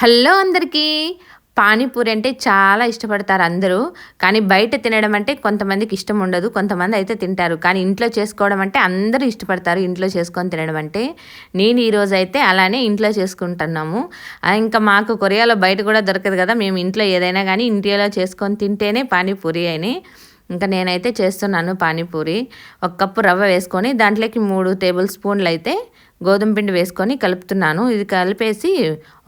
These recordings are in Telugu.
హలో అందరికీ. పానీపూరి అంటే చాలా ఇష్టపడతారు అందరూ. కానీ బయట తినడం అంటే కొంతమందికి ఇష్టం ఉండదు. కొంతమంది అయితే తింటారు. కానీ ఇంట్లో చేసుకోవడం అంటే అందరూ ఇష్టపడతారు ఇంట్లో చేసుకొని తినడం అంటే. నేను ఈరోజు అయితే అలానే ఇంట్లో చేసుకుంటున్నాము. ఇంకా మాకు కొరియాలో బయట కూడా దొరకదు కదా. మేము ఇంట్లో ఏదైనా కానీ ఇంటిలో చేసుకొని తింటేనే పానీపూరి అని. ఇంకా నేనైతే చేస్తున్నాను పానీపూరి. ఒక కప్పు రవ్వ వేసుకొని దాంట్లోకి మూడు టేబుల్ స్పూన్లు అయితే గోధుమ పిండి వేసుకొని కలుపుతున్నాను. ఇది కలిపేసి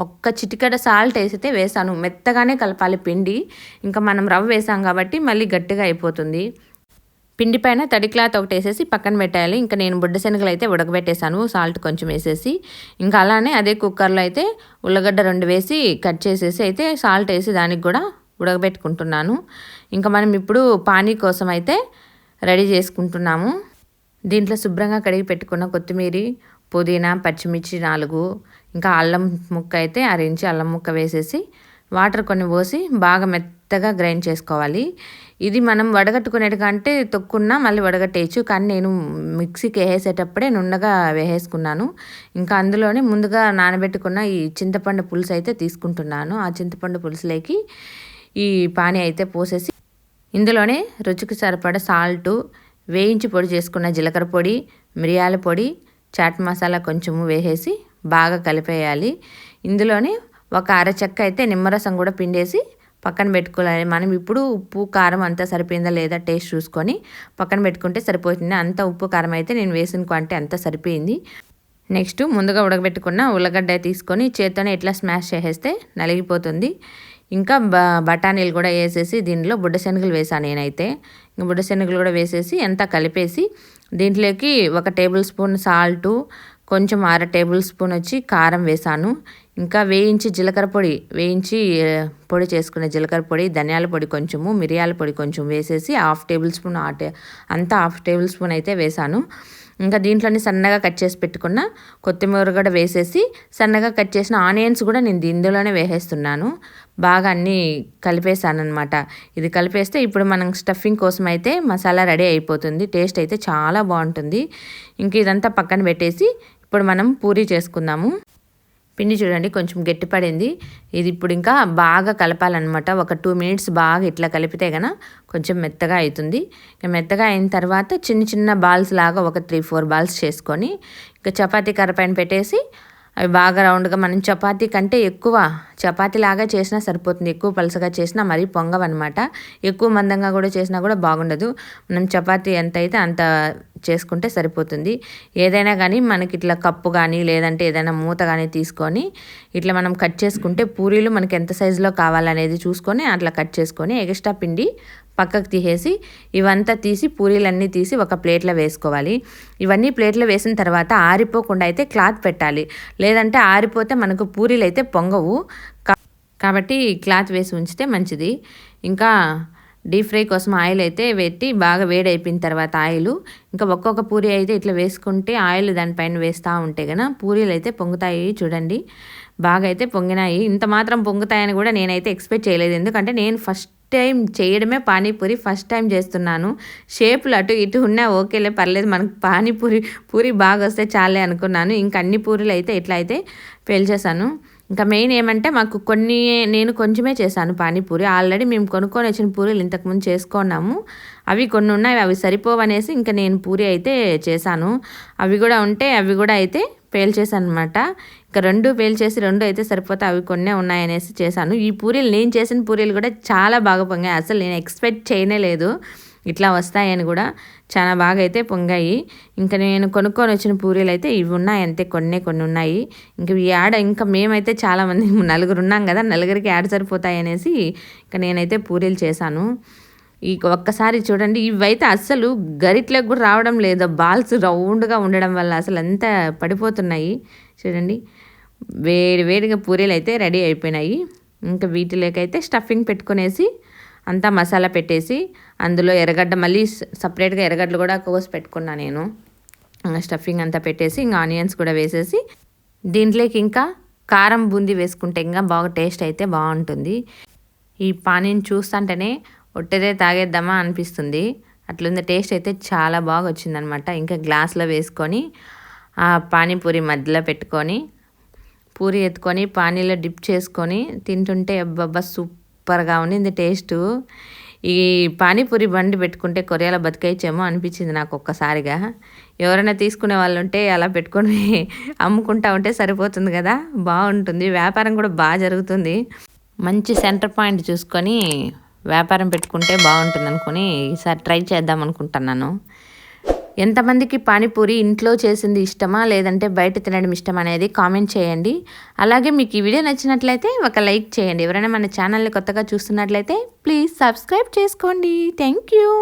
ఒక్క చిటికడ సాల్ట్ వేసితే వేసాను. మెత్తగానే కలపాలి పిండి. ఇంకా మనం రవ్వ వేసాం కాబట్టి మళ్ళీ గట్టిగా అయిపోతుంది. పిండి పైన తడి క్లాత్ ఒకటి వేసేసి పక్కన పెట్టాలి. ఇంకా నేను బుడ్డ శనగలు అయితే ఉడకబెట్టేశాను. సాల్ట్ కొంచెం వేసేసి. ఇంకా అలానే అదే కుక్కర్లో అయితే ఉల్లగడ్డ రెండు వేసి కట్ చేసేసి అయితే సాల్ట్ వేసి దానికి కూడా ఉడకబెట్టుకుంటున్నాను. ఇంకా మనం ఇప్పుడు పానీ కోసం అయితే రెడీ చేసుకుంటున్నాము. దీంట్లో శుభ్రంగా కడిగి పెట్టుకున్న కొత్తిమీర పుదీనా పచ్చిమిర్చి నాలుగు ఇంకా అల్లం ముక్క అయితే అరించి అల్లం ముక్క వేసేసి వాటర్ కొన్ని పోసి బాగా మెత్తగా గ్రైండ్ చేసుకోవాలి. ఇది మనం వడగట్టుకునేటికంటే తొక్కున్నా మళ్ళీ వడగట్టేయచ్చు. కానీ నేను మిక్సీకి వేసేటప్పుడే నుండగా వేసేసుకున్నాను. ఇంకా అందులోనే ముందుగా నానబెట్టుకున్న ఈ చింతపండు పులుసు అయితే తీసుకుంటున్నాను. ఆ చింతపండు పులుసులోకి ఈ పానీ అయితే పోసేసి ఇందులోనే రుచికి సరిపడ సాల్టు వేయించి పొడి చేసుకున్న జీలకర్ర పొడి మిరియాల పొడి చాట్ మసాలా కొంచెము వేసేసి బాగా కలిపేయాలి. ఇందులోనే ఒక అరచెక్క అయితే నిమ్మరసం కూడా పిండేసి పక్కన పెట్టుకోవాలి. మనం ఇప్పుడు ఉప్పు కారం అంతా సరిపోయిందా లేదా టేస్ట్ చూసుకొని పక్కన పెట్టుకుంటే సరిపోతుంది. అంత ఉప్పు కారం అయితే నేను వేసిన క్వాంటిటీ అంతా సరిపోయింది. నెక్స్ట్ ముందుగా ఉడకబెట్టుకున్న ఉల్లగడ్డ తీసుకొని చేత్తోనే ఎట్లా స్మాష్ చేసేస్తే నలిగిపోతుంది. ఇంకా బ బఠానీలు కూడా వేసేసి దీనిలో బుడ్డ శనగలు వేసాను నేనైతే. బుడ్డ శనగలు కూడా వేసేసి అంతా కలిపేసి దీంట్లోకి ఒక టేబుల్ స్పూన్ సాల్టు కొంచెం అర టేబుల్ స్పూన్ వచ్చి కారం వేసాను. ఇంకా వేయించి జీలకర్ర పొడి వేయించి పొడి చేసుకునే జీలకర్ర పొడి ధనియాల పొడి కొంచెము మిరియాల పొడి కొంచెం వేసేసి హాఫ్ టేబుల్ స్పూన్ ఆటే అంతా హాఫ్ టేబుల్ స్పూన్ అయితే వేసాను. ఇంకా దీంట్లోనే సన్నగా కట్ చేసి పెట్టుకున్న కొత్తిమీర కూడా వేసేసి సన్నగా కట్ చేసిన ఆనియన్స్ కూడా నేను ఇందులోనే వేసేస్తున్నాను. బాగా అన్నీ కలిపేసాను ఇది కలిపేస్తే ఇప్పుడు మనం స్టఫింగ్ కోసం అయితే మసాలా రెడీ అయిపోతుంది. టేస్ట్ అయితే చాలా బాగుంటుంది. ఇంక ఇదంతా పక్కన పెట్టేసి ఇప్పుడు మనం పూరీ చేసుకుందాము. పిండి చూడండి కొంచెం గట్టిపడింది. ఇది ఇప్పుడు ఇంకా బాగా కలపాలన్నమాట. ఒక టూ మినిట్స్ బాగా ఇట్లా కలిపితే కన కొంచెం మెత్తగా అవుతుంది మెత్తగా అయిన తర్వాత చిన్న చిన్న బాల్స్ లాగా ఒక త్రీ ఫోర్ బాల్స్ చేసుకొని ఇంకా చపాతీ కర్ర పైన పెట్టేసి అవి బాగా రౌండ్గా మనం చపాతీ కంటే ఎక్కువ చపాతీ లాగా చేసినా సరిపోతుంది. ఎక్కువ పలుసగా చేసినా మరీ పొంగవన్నమాట. ఎక్కువ మందంగా కూడా చేసినా కూడా బాగుండదు. మనం చపాతీ ఎంత అయితే అంత చేసుకుంటే సరిపోతుంది. ఏదైనా కానీ మనకి ఇట్లా కప్పు కానీ లేదంటే ఏదైనా మూత కానీ తీసుకొని ఇట్లా మనం కట్ చేసుకుంటే పూరీలు మనకి ఎంత సైజులో కావాలనేది చూసుకొని అట్లా కట్ చేసుకొని ఎక్స్ట్రా పిండి పక్కకు తీసేసి ఇవంతా తీసి పూరీలన్నీ తీసి ఒక ప్లేట్లో వేసుకోవాలి. ఇవన్నీ ప్లేట్లో వేసిన తర్వాత ఆరిపోకుండా అయితే క్లాత్ పెట్టాలి. లేదంటే ఆరిపోతే మనకు పూరీలు అయితే పొంగవు కాబట్టి క్లాత్ వేసి ఉంచితే మంచిది. ఇంకా డీప్ ఫ్రై కోసం ఆయిల్ అయితే పెట్టి బాగా వేడైపోయిన తర్వాత ఆయిల్. ఇంకా ఒక్కొక్క పూరి అయితే ఇట్లా వేసుకుంటే ఆయిల్ దానిపైన వేస్తూ ఉంటే కనుక పూరీలు అయితే పొంగుతాయి చూడండి. బాగా అయితే పొంగినాయి. ఇంత మాత్రం పొంగుతాయని కూడా నేనైతే ఎక్స్పెక్ట్ చేయలేదు. ఎందుకంటే నేను ఫస్ట్ టైం చేయడమే పానీపూరి ఫస్ట్ టైం చేస్తున్నాను. షేపులు అటు ఇటు ఉన్నా ఓకేలే పర్లేదు. మనకు పానీపూరి పూరి బాగా వస్తే చాలే అనుకున్నాను. ఇంకా అన్ని పూరీలు అయితే ఇట్లా అయితే పేల్చేశాను ఇంకా మెయిన్ ఏమంటే మాకు కొన్ని నేను కొంచెమే చేశాను పానీపూరి. ఆల్రెడీ మేము కొనుక్కొని వచ్చిన పూరీలు ఇంతకుముందు చేసుకున్నాము. అవి కొన్ని ఉన్నాయి అవి సరిపోవనేసి ఇంకా నేను పూరి అయితే చేశాను. అవి కూడా ఉంటే అవి కూడా అయితే పేల్చేసాను అనమాట ఇంకా రెండు పేల్చేసి రెండు అయితే సరిపోతే అవి కొన్నే ఉన్నాయనేసి చేశాను. ఈ పూరీలు నేను చేసిన పూరీలు కూడా చాలా బాగా పొంగాయి. అసలు నేను ఎక్స్పెక్ట్ చేయనే లేదు. ఇట్లా వస్తాయని కూడా చాలా బాగా అయితే పొంగాయి. ఇంకా నేను కొనుక్కొని వచ్చిన పూరీలు అయితే ఇవి ఉన్నాయి అంతే కొన్ని కొన్ని ఉన్నాయి ఇంకా ఈ యాడ ఇంకా మేమైతే చాలామంది నలుగురు ఉన్నాం కదా నలుగురికి యాడ్ సరిపోతాయి అనేసి ఇంకా నేనైతే పూరీలు చేశాను. ఈ ఒక్కసారి చూడండి ఇవైతే అస్సలు గరిట్లకు కూడా రావడం లేదు. బాల్స్ రౌండ్గా ఉండడం వల్ల అసలు అంతా పడిపోతున్నాయి. చూడండి వేడి వేడిగా పూరీలు అయితే రెడీ అయిపోయినాయి. ఇంకా వీటిలోకైతే స్టఫింగ్ పెట్టుకునేసి అంతా మసాలా పెట్టేసి అందులో ఎర్రగడ్డ మళ్ళీ సపరేట్గా ఎర్రగడ్డలు కూడా కోసి పెట్టుకున్నా నేను. స్టఫింగ్ అంతా పెట్టేసి ఇంకా ఆనియన్స్ కూడా వేసేసి దీంట్లోకి ఇంకా కారం బూందీ వేసుకుంటే ఇంకా బాగా టేస్ట్ అయితే బాగుంటుంది. ఈ పానీని చూస్తుంటేనే ఒట్టేదే తాగేద్దామా అనిపిస్తుంది. అట్లుంది టేస్ట్ అయితే చాలా బాగా వచ్చిందనమాట. ఇంకా గ్లాస్లో వేసుకొని ఆ పానీపూరి మధ్యలో పెట్టుకొని పూరి ఎత్తుకొని పానీలో డిప్ చేసుకొని తింటుంటే అబ్బబ్బా సూప్ సూపర్గా ఉండింది టేస్టు. ఈ పానీపూరి బండి పెట్టుకుంటే కొరియాలో బతికేయచ్చేమో అనిపించింది నాకు ఒక్కసారిగా. ఎవరైనా తీసుకునే వాళ్ళు ఉంటే అలా పెట్టుకొని అమ్ముకుంటా ఉంటే సరిపోతుంది కదా? బాగుంటుంది. వ్యాపారం కూడా బాగా జరుగుతుంది. మంచి సెంటర్ పాయింట్ చూసుకొని వ్యాపారం పెట్టుకుంటే బాగుంటుంది అనుకుని ఈసారి ట్రై చేద్దాం అనుకుంటున్నాను ఎంతమందికి పానీపూరి ఇంట్లో చేసింది ఇష్టమా లేదంటే బయట తినడం ఇష్టం అనేది కామెంట్ చేయండి. అలాగే మీకు ఈ వీడియో నచ్చినట్లయితే ఒక లైక్ చేయండి. ఎవరైనా మన ఛానల్ని కొత్తగా చూస్తున్నట్లయితే ప్లీజ్ సబ్స్క్రైబ్ చేసుకోండి. Thank you.